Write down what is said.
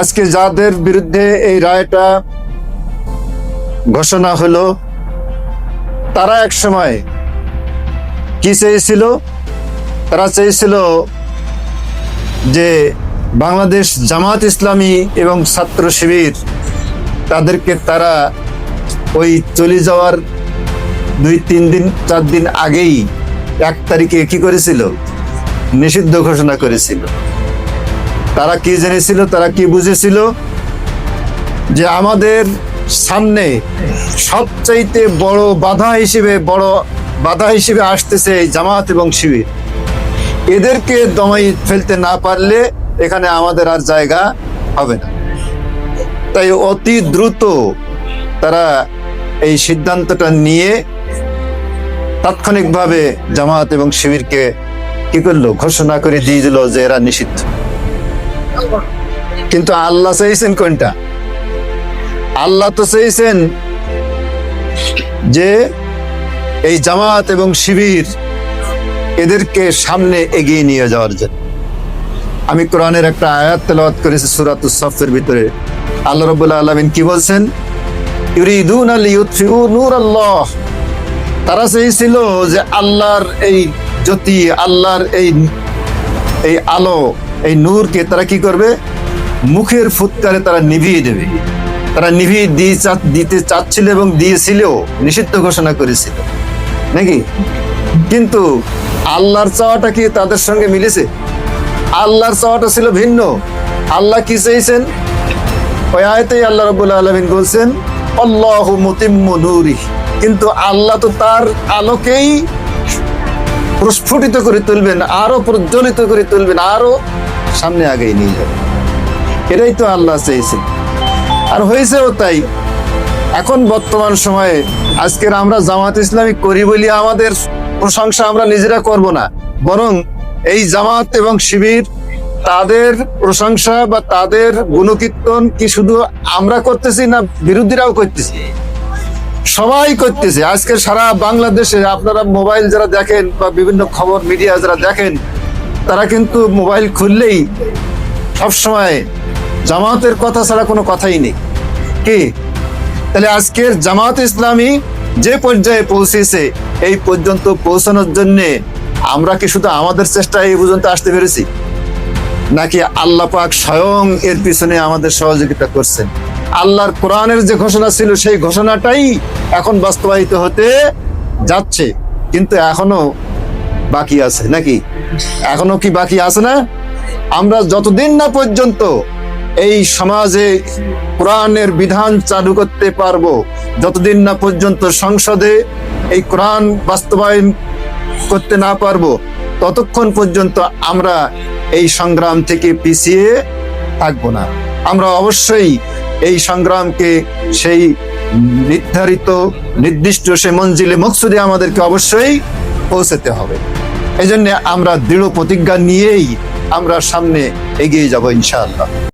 আজকে যাদের বিরুদ্ধে এই রায়টা ঘোষণা হলো, তারা এক সময় কি চেয়েছিল? তারা চেয়েছিল যে বাংলাদেশ জামাত ইসলামী এবং ছাত্র শিবির, তাদেরকে তারা ওই চলে যাওয়ার দুই, তিন দিন, চার দিন আগেই এক তারিখে কি করেছিল? নিষিদ্ধ ঘোষণা করেছিল। তারা কি জেনেছিল, তারা কি বুঝেছিল? যে আমাদের সামনে সবচাইতে বড় বাধা হিসেবে, বড় বাধা হিসেবে আসতেছে এই জামাত এবং শিবির। এদেরকে দমাই ফেলতে না পারলে এখানে আমাদের আর জায়গা হবে না। তাই অতি দ্রুত তারা এই সিদ্ধান্তটা নিয়ে তাৎক্ষণিকভাবে জামাত এবং শিবিরকে কি করল? ঘোষণা করে দিয়ে দিল যে এরা নিষিদ্ধ। কিন্তু আল্লাহ চাইছেন কোনটা? আল্লাহ তো চাইছেন যে এই জামাত এবং শিবির এদেরকে সামনে এগিয়ে নিয়ে যাওয়ার জন্য। আমি কোরআনের একটা আয়াত তেলাওয়াত করেছি সুরাতুস সফের ভিতরে। আল্লাহ রবুল্লাহ আলমিন কি বলছেন? ইউরিদুন আল ইউতফিউ নূর আল্লাহ তারা চেয়েছিল যে আল্লাহর এই জ্যোতি, আল্লাহর এই এই আলো এই নূরকে তারা কি করবে? মুখের ফুৎকারে তারা নিভিয়ে দেবে। তারা নিভিয়ে দিয়ে দিতে চাচ্ছিল এবং দিয়েছিল নিষিদ্ধ ঘোষণা করেছিল। নাকি? কিন্তু আল্লাহর চাওয়াটা কি তাদের সঙ্গে মিলেছে? আল্লাহর চাওয়াটা ছিল ভিন্ন। আল্লাহ কি চেয়েছেন ওই আয়তেই আল্লাহ রবুল্লা আলমিন বলছেন, আল্লাহ মুতিম্মু নূরি কিন্তু আল্লাহ তো তার আলোকেই প্রস্ফুটিত করে তুলবেন আরও প্রজ্বলিত করে তুলবেন আরও সামনে আগেই নিয়ে যাবেন এটাই তো আল্লাহ চেয়েছেন। আর হয়েছেও তাই। এখন বর্তমান সময়ে আজকের আমরা জামাত ইসলামী করি বলি আমাদের প্রশংসা আমরা নিজেরা করব না। বরং এই জামাত এবং শিবির তাদের প্রশংসা বা তাদের গুণকীর্তন কি শুধু আমরা করতেছি না বিরোধীরাও করতেছি? সবাই করতেছে। আজকে সারা বাংলাদেশে আপনারা মোবাইল যারা দেখেন বা বিভিন্ন খবর মিডিয়া যারা দেখেন তারা কিন্তু মোবাইল খুললেই সবসময় জামাতের কথা ছাড়া কোনো কথাই নেই। কি? তাহলে আজকের জামাত ইসলামী যে পর্যায়ে পৌঁছেছে, এই পর্যন্ত পৌঁছানোর জন্য আমরা কি শুধু আমাদের চেষ্টা এই পর্যন্ত আসতে পেরেছি? নাকি আল্লাহ পাক স্বয়ং এর পিছনে আমাদের সহযোগিতা করছেন? আল্লাহর কোরআনের যে ঘোষণা ছিল, সেই ঘোষণাটাই এখন বাস্তবায়িত হতে যাচ্ছে। কিন্তু এখনও বাকি আছে নাকি? এখনও কি বাকি আছে না? আমরা যতদিন না পর্যন্ত এই সমাজে কোরআনের বিধান চালু করতে পারব, যতদিন না পর্যন্ত সংসদে এই কোরআন বাস্তবায়ন করতে না পারব, ততক্ষণ পর্যন্ত আমরা এই সংগ্রাম থেকে পিছিয়ে থাকব না। আমরা অবশ্যই এই সংগ্রামকে সেই নির্ধারিত, নির্দিষ্ট সে মঞ্জিলে, মকসুদে আমাদেরকে অবশ্যই পৌঁছাতে হবে। এই আমরা দৃঢ় প্রতিজ্ঞা নিয়েই আমরা সামনে এগিয়ে যাব ইনশাআল্লাহ।